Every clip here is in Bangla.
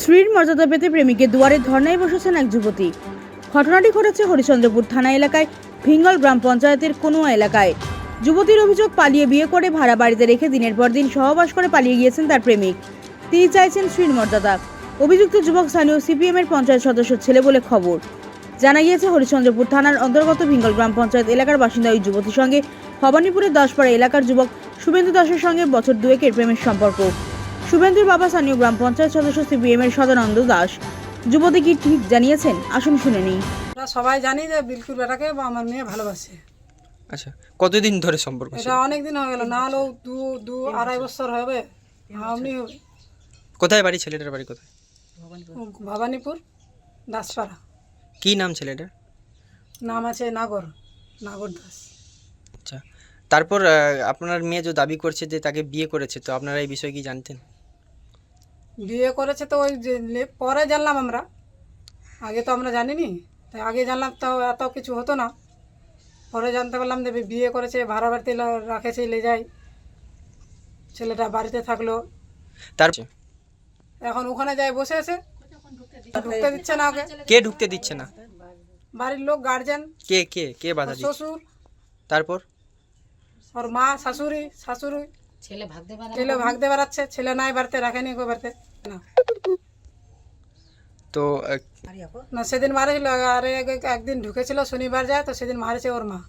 স্ত্রীর মর্যাদা পেতে প্রেমিকের দুয়ারে ধর্নায় বসেছেন এক যুবতী। ঘটনাটি ঘটেছে হরিচন্দ্রপুর থানা এলাকায়, ভিঙ্গল গ্রাম পঞ্চায়েতের কোনো এলাকায়। যুবতীর অভিযোগ, পালিয়ে বিয়ে করে ভাড়া বাড়িতে রেখে দিনের পর দিন সহবাস করে পালিয়ে গিয়েছেন তার প্রেমিক। তিনি চাইছেন স্ত্রীর মর্যাদা। অভিযুক্ত যুবক স্থানীয় সিপিএমের পঞ্চায়েত সদস্য ছেলে বলে খবর। জানা গিয়েছে হরিচন্দ্রপুর থানার অন্তর্গত ভিঙ্গল গ্রাম পঞ্চায়েত এলাকার বাসিন্দা ওই যুবতীর সঙ্গে ভবানীপুরের দশপাড়া এলাকার যুবক শুভেন্দু দাসের সঙ্গে বছর দুয়েকের প্রেমের সম্পর্ক। শুভেন্দুর বাবা স্থানীয় গ্রাম পঞ্চায়েত সদস্য সিপিএম এর সদানন্দ দাস। যুবতী কি ঠিক জানিয়েছেন? আসুন শুনে নিই। আমরা সবাই জানি যে বিলকুল বেটাকে বা আমার মেয়ে ভালোবাসে। আচ্ছা কতদিন ধরে সম্পর্ক ছিল? এটা অনেক দিন হয়ে গেল না হলেও দু দু আড়াই বছর হবে আপনি কোথায় বাড়ি? ছেলেটার বাড়ি কোথায়? ভবানীপুর দাসপাড়া। কি নাম ছেলেটার? নাম আছে নাগর নাগর দাস। আচ্ছা তারপর আহ, আপনার মেয়ে যে দাবি করছে যে তাকে বিয়ে করেছে তো আপনারা এই বিষয়ে কি জানতেন? বিয়ে করেছে তো ওই যে পরে জানলাম আমরা। আগে তো আমরা জানিনি তাই আগে জানলাম তাও এত কিছু হতো না। পরে জানতে পারলাম যে বিয়ে করেছে ভাড়া বাড়িতে রাখেছে লে যাই ছেলেটা বাড়িতে থাকল। তার এখন ওখানে যায় বসে আছে। ঢুকতে দিচ্ছে না ওকে কে ঢুকতে দিচ্ছে না? বাড়ির লোক গার্জেন কে কে কে বাধা দিচ্ছে? শ্বশুর। তারপর? ওর মা শাশুড়ি শাশুড়ি। ছেলে ভাগতে বেড়াচ্ছে ছেলে নাই বাড়িতে রাখেনি গো বাড়িতে। না। তো না সেদিন মারেছিল আর এক- একদিন ঢুকেছিল শনিবার যায় তো সেদিন মারেছে ওর মা।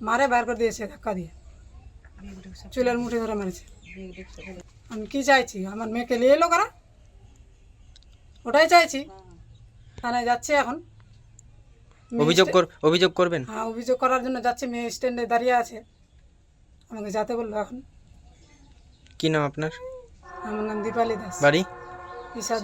মারে বার করে দিয়েছে ধাক্কা দিয়ে। চুলের মুঠি ধরে মারেছে। আমি কি চাইছি? আমার মেয়েকে নিয়ে এলো করা? ওটাই চাইছি। থানায় যাচ্ছে এখন। অভিযোগ অভিযোগ করবেন? হ্যাঁ অভিযোগ করার জন্য যাচ্ছে মেয়ে স্ট্যান্ডে দাঁড়িয়ে আছে। আমাকে যেতে বলল এখন। কি নাম আপনার? আমার নাম দীপালি দাস। বাড়ি? ইসাদ